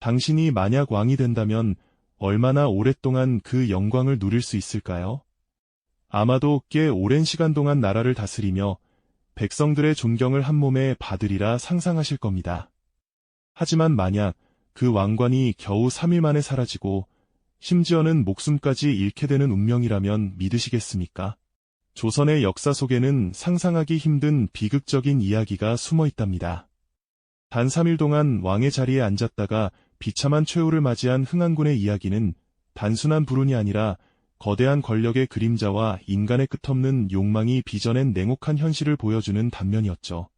당신이 만약 왕이 된다면 얼마나 오랫동안 그 영광을 누릴 수 있을까요? 아마도 꽤 오랜 시간 동안 나라를 다스리며 백성들의 존경을 한 몸에 받으리라 상상하실 겁니다. 하지만 만약 그 왕관이 겨우 3일 만에 사라지고 심지어는 목숨까지 잃게 되는 운명이라면 믿으시겠습니까? 조선의 역사 속에는 상상하기 힘든 비극적인 이야기가 숨어 있답니다. 단 3일 동안 왕의 자리에 앉았다가 비참한 최후를 맞이한 흥한군의 이야기는 단순한 불운이 아니라 거대한 권력의 그림자와 인간의 끝없는 욕망이 빚어낸 냉혹한 현실을 보여주는 단면이었죠.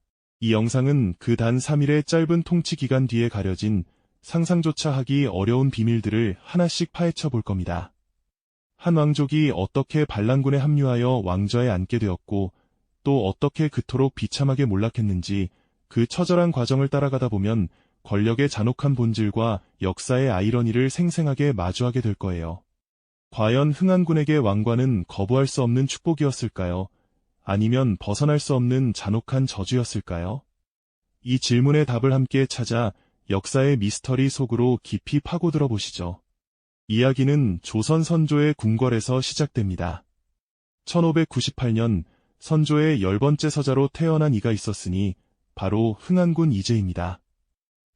이 영상은 그 단 3일의 짧은 통치 기간 뒤에 가려진 상상조차 하기 어려운 비밀들을 하나씩 파헤쳐 볼 겁니다. 한 왕족이 어떻게 반란군에 합류하여 왕좌에 앉게 되었고 또 어떻게 그토록 비참하게 몰락했는지 그 처절한 과정을 따라가다 보면 권력의 잔혹한 본질과 역사의 아이러니를 생생하게 마주하게 될 거예요. 과연 흥한군에게 왕관은 거부할 수 없는 축복이었을까요? 아니면 벗어날 수 없는 잔혹한 저주였을까요? 이 질문의 답을 함께 찾아 역사의 미스터리 속으로 깊이 파고들어 보시죠. 이야기는 조선 선조의 궁궐에서 시작됩니다. 1598년 선조의 열 번째 서자로 태어난 이가 있었으니 바로 흥한군 이재입니다.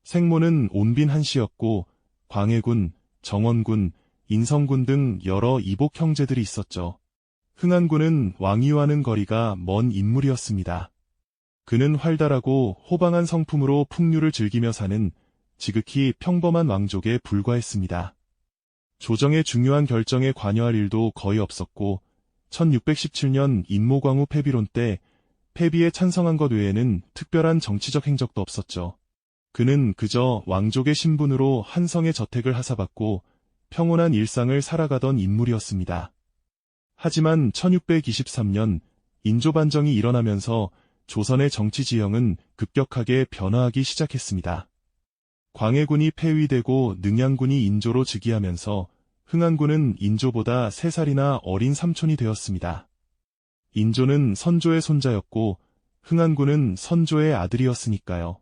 생모는 온빈 한 씨였고 광해군, 정원군, 인성군 등 여러 이복 형제들이 있었죠. 흥한군은 왕위와는 거리가 먼 인물이었습니다. 그는 활달하고 호방한 성품으로 풍류를 즐기며 사는 지극히 평범한 왕족에 불과했습니다. 조정의 중요한 결정에 관여할 일도 거의 없었고 1617년 인모광후 폐비론 때 폐비에 찬성한 것 외에는 특별한 정치적 행적도 없었죠. 그는 그저 왕족의 신분으로 한성의 저택을 하사받고 평온한 일상을 살아가던 인물이었습니다. 하지만 1623년 인조반정이 일어나면서 조선의 정치 지형은 급격하게 변화하기 시작했습니다. 광해군이 폐위되고 능양군이 인조로 즉위하면서 흥한군은 인조보다 3살이나 어린 삼촌이 되었습니다. 인조는 선조의 손자였고 흥한군은 선조의 아들이었으니까요.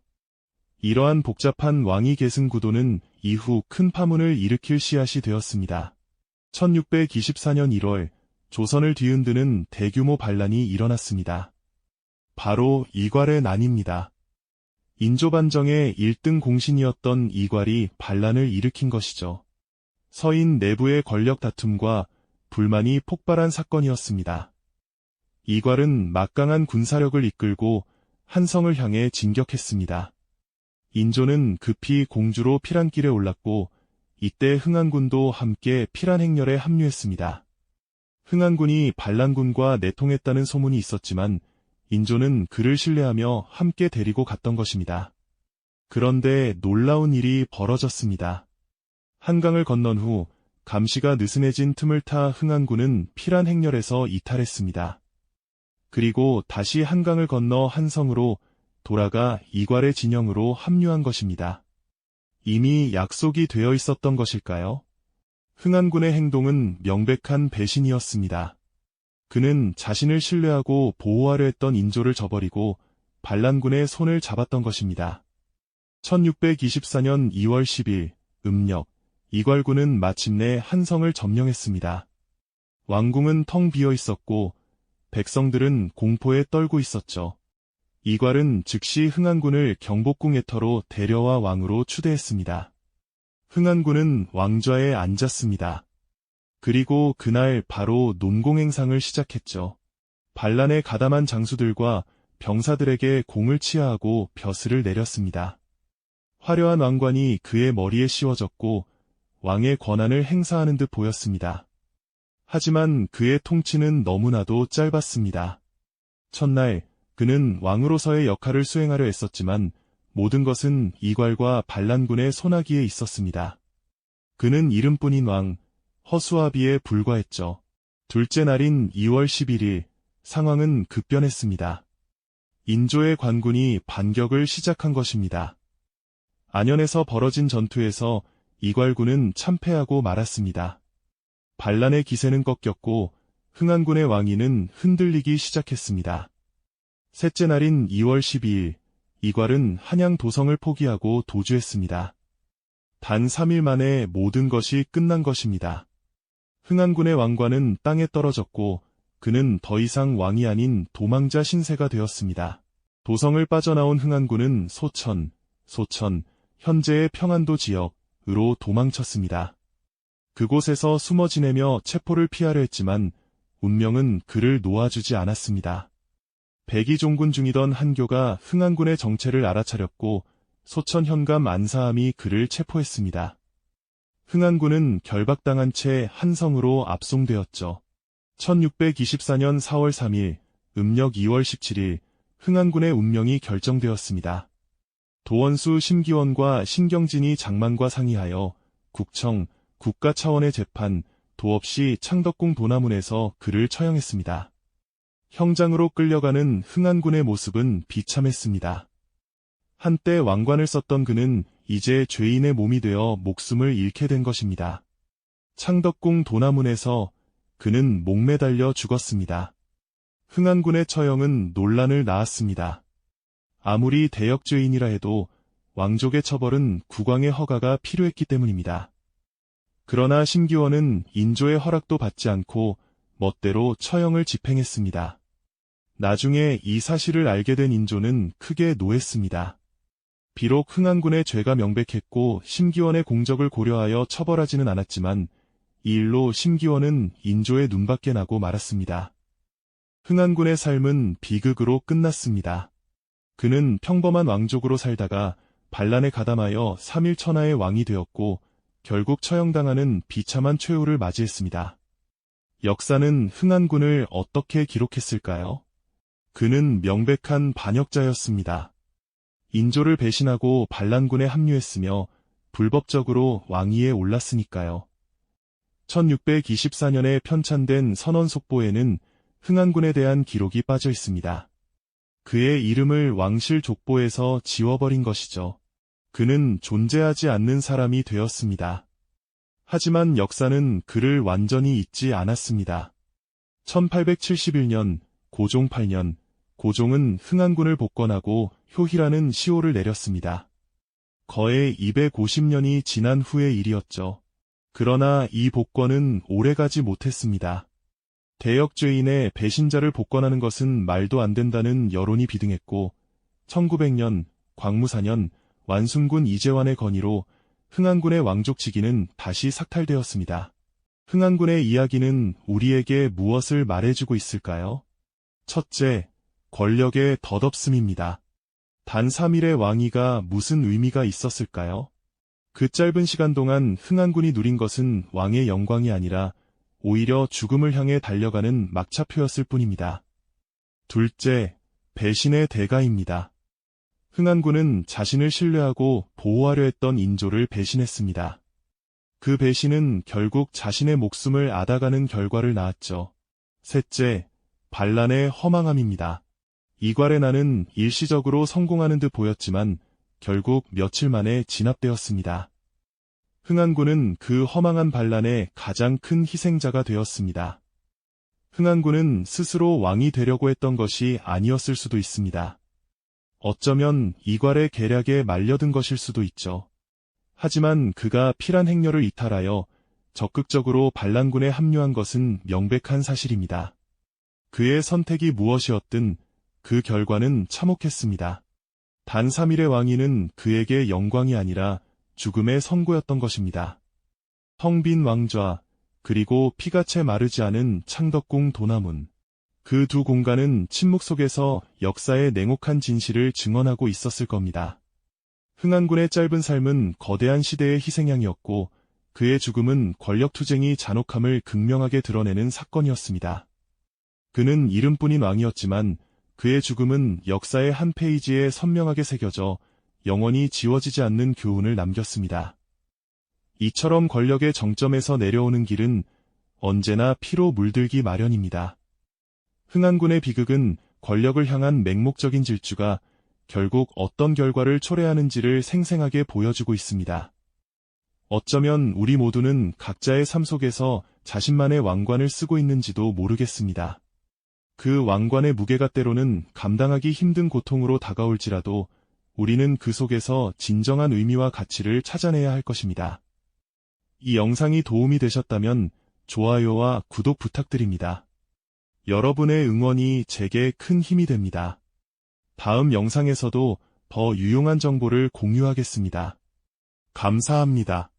이러한 복잡한 왕위 계승 구도는 이후 큰 파문을 일으킬 씨앗이 되었습니다. 1624년 1월 조선을 뒤흔드는 대규모 반란이 일어났습니다. 바로 이괄의 난입니다. 인조반정의 1등 공신이었던 이괄이 반란을 일으킨 것이죠. 서인 내부의 권력 다툼과 불만이 폭발한 사건이었습니다. 이괄은 막강한 군사력을 이끌고 한성을 향해 진격했습니다. 인조는 급히 공주로 피란길에 올랐고 이때 흥한군도 함께 피란 행렬에 합류했습니다. 흥한군이 반란군과 내통했다는 소문이 있었지만 인조는 그를 신뢰하며 함께 데리고 갔던 것입니다. 그런데 놀라운 일이 벌어졌습니다. 한강을 건넌 후 감시가 느슨해진 틈을 타 흥한군은 피란 행렬에서 이탈했습니다. 그리고 다시 한강을 건너 한성으로 돌아가 이괄의 진영으로 합류한 것입니다. 이미 약속이 되어 있었던 것일까요? 흥한군의 행동은 명백한 배신이었습니다. 그는 자신을 신뢰하고 보호하려 했던 인조를 저버리고 반란군의 손을 잡았던 것입니다. 1624년 2월 10일 음력 이괄군은 마침내 한성을 점령했습니다. 왕궁은 텅 비어 있었고 백성들은 공포에 떨고 있었죠. 이괄은 즉시 흥한군을 경복궁 에터로 데려와 왕으로 추대했습니다. 흥한군은 왕좌에 앉았습니다. 그리고 그날 바로 논공행상을 시작했죠. 반란에 가담한 장수들과 병사들에게 공을 치하하고 벼슬을 내렸습니다. 화려한 왕관이 그의 머리에 씌워졌고 왕의 권한을 행사하는 듯 보였습니다. 하지만 그의 통치는 너무나도 짧았습니다. 첫날 그는 왕으로서의 역할을 수행하려 했었지만 모든 것은 이괄과 반란군의 소나기에 있었습니다. 그는 이름뿐인 왕, 허수아비에 불과했죠. 둘째 날인 2월 11일 상황은 급변했습니다. 인조의 관군이 반격을 시작한 것입니다. 안현에서 벌어진 전투에서 이괄군은 참패하고 말았습니다. 반란의 기세는 꺾였고 흥한군의 왕위는 흔들리기 시작했습니다. 셋째 날인 2월 12일 이괄은 한양 도성을 포기하고 도주했습니다. 단 3일 만에 모든 것이 끝난 것입니다. 흥안군의 왕관은 땅에 떨어졌고 그는 더 이상 왕이 아닌 도망자 신세가 되었습니다. 도성을 빠져나온 흥안군은 소천, 소천, 현재의 평안도 지역으로 도망쳤습니다. 그곳에서 숨어 지내며 체포를 피하려 했지만 운명은 그를 놓아주지 않았습니다. 백이종군 중이던 한교가 흥안군의 정체를 알아차렸고 소천 현감 안사함이 그를 체포했습니다. 흥안군은 결박당한 채 한성으로 압송되었죠. 1624년 4월 3일, 음력 2월 17일, 흥안군의 운명이 결정되었습니다. 도원수 심기원과 신경진이 장만과 상의하여 국청, 국가 차원의 재판, 도 없이 창덕궁 도나문에서 그를 처형했습니다. 형장으로 끌려가는 흥안군의 모습은 비참했습니다. 한때 왕관을 썼던 그는 이제 죄인의 몸이 되어 목숨을 잃게 된 것입니다. 창덕궁 도나문에서 그는 목매달려 죽었습니다. 흥안군의 처형은 논란을 낳았습니다. 아무리 대역죄인이라 해도 왕족의 처벌은 국왕의 허가가 필요했기 때문입니다. 그러나 심기원은 인조의 허락도 받지 않고 멋대로 처형을 집행했습니다. 나중에 이 사실을 알게 된 인조는 크게 노했습니다. 비록 흥안군의 죄가 명백했고 심기원의 공적을 고려하여 처벌하지는 않았지만 이 일로 심기원은 인조의 눈밖에 나고 말았습니다. 흥안군의 삶은 비극으로 끝났습니다. 그는 평범한 왕족으로 살다가 반란에 가담하여 3일 천하의 왕이 되었고 결국 처형당하는 비참한 최후를 맞이했습니다. 역사는 흥안군을 어떻게 기록했을까요? 그는 명백한 반역자였습니다. 인조를 배신하고 반란군에 합류했으며 불법적으로 왕위에 올랐으니까요. 1624년에 편찬된 선언 속보에는 흥안군에 대한 기록이 빠져 있습니다. 그의 이름을 왕실 족보에서 지워버린 것이죠. 그는 존재하지 않는 사람이 되었습니다. 하지만 역사는 그를 완전히 잊지 않았습니다. 1871년, 고종 8년, 고종은 흥안군을 복권하고 효희라는 시호를 내렸습니다. 거의 250년이 지난 후의 일이었죠. 그러나 이 복권은 오래가지 못했습니다. 대역죄인의 배신자를 복권하는 것은 말도 안 된다는 여론이 비등했고 1900년, 광무사년, 완순군 이재환의 건의로 흥안군의 왕족직위는 다시 삭탈되었습니다. 흥안군의 이야기는 우리에게 무엇을 말해주고 있을까요? 첫째, 권력의 덧없음입니다. 단 3일의 왕위가 무슨 의미가 있었을까요? 그 짧은 시간 동안 흥안군이 누린 것은 왕의 영광이 아니라 오히려 죽음을 향해 달려가는 막차표였을 뿐입니다. 둘째, 배신의 대가입니다. 흥안군은 자신을 신뢰하고 보호하려 했던 인조를 배신했습니다. 그 배신은 결국 자신의 목숨을 앗아가는 결과를 낳았죠. 셋째, 반란의 허망함입니다. 이괄의 나는 일시적으로 성공하는 듯 보였지만 결국 며칠 만에 진압되었습니다. 흥안군은 그 허망한 반란의 가장 큰 희생자가 되었습니다. 흥안군은 스스로 왕이 되려고 했던 것이 아니었을 수도 있습니다. 어쩌면 이괄의 계략에 말려든 것일 수도 있죠. 하지만 그가 필한 행렬을 이탈하여 적극적으로 반란군에 합류한 것은 명백한 사실입니다. 그의 선택이 무엇이었든 그 결과는 참혹했습니다. 단 3일의 왕위는 그에게 영광이 아니라 죽음의 선고였던 것입니다. 텅빈 왕좌, 그리고 피가 채 마르지 않은 창덕궁 도나문. 그 두 공간은 침묵 속에서 역사의 냉혹한 진실을 증언하고 있었을 겁니다. 흥안군의 짧은 삶은 거대한 시대의 희생양이었고 그의 죽음은 권력투쟁이 잔혹함을 극명하게 드러내는 사건이었습니다. 그는 이름뿐인 왕이었지만 그의 죽음은 역사의 한 페이지에 선명하게 새겨져 영원히 지워지지 않는 교훈을 남겼습니다. 이처럼 권력의 정점에서 내려오는 길은 언제나 피로 물들기 마련입니다. 흥안군의 비극은 권력을 향한 맹목적인 질주가 결국 어떤 결과를 초래하는지를 생생하게 보여주고 있습니다. 어쩌면 우리 모두는 각자의 삶 속에서 자신만의 왕관을 쓰고 있는지도 모르겠습니다. 그 왕관의 무게가 때로는 감당하기 힘든 고통으로 다가올지라도 우리는 그 속에서 진정한 의미와 가치를 찾아내야 할 것입니다. 이 영상이 도움이 되셨다면 좋아요와 구독 부탁드립니다. 여러분의 응원이 제게 큰 힘이 됩니다. 다음 영상에서도 더 유용한 정보를 공유하겠습니다. 감사합니다.